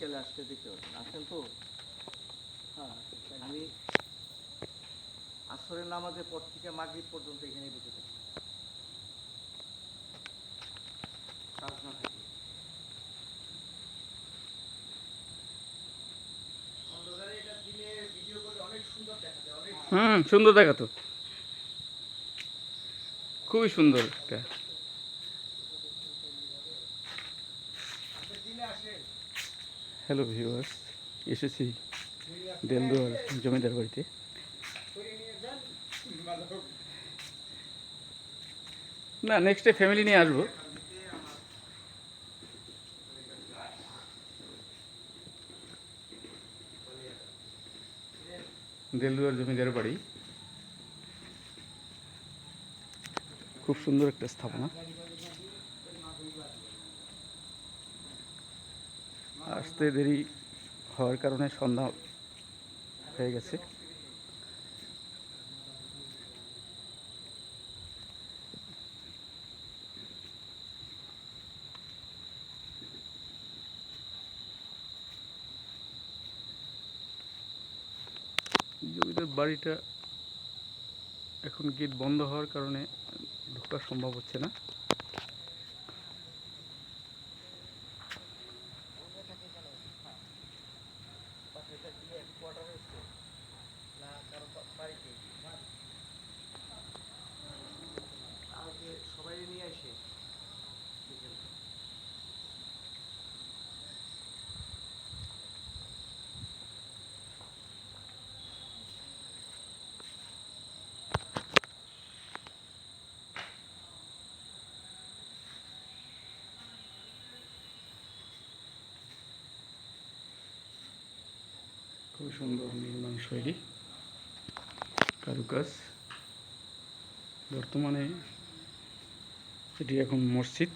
বিকেলে আসতে দেখতে পাবেন আসেন তো? হ্যাঁ আমি আসরের নামাজের পর থেকে মাগরিব পর্যন্ত এখানে বসে থাকি। কাজ না থাকি অন্ধকারে এটা দিনে ভিডিও করলে অনেক সুন্দর দেখা হুম সুন্দর দেখা তো। খুবই সুন্দর একটা হ্যালো ভিউয়ার্স এসেছি দেলদুয়ার জমিদার বাড়িতে। না নেক্সট ডে ফ্যামিলি নিয়ে আসব। দেলদুয়ার জমিদার বাড়ি। খুব সুন্দর একটা স্থাপনা। আসতে দেরি হওয়ার কারণে সন্ধ্যা হয়ে গেছে। বাড়িটা এখন গেট বন্ধ হওয়ার কারণে ঢোকা সম্ভব হচ্ছে না এটা দিয়ে কোয়ার্টার হচ্ছে না কারও বা- বাড়িতে আজকে সবাই নিয়ে আসে বিকেলে। খুব সুন্দর নির্মাণ শৈলী কারুকাজ। বর্তমানে এটি এখন মসজিদ।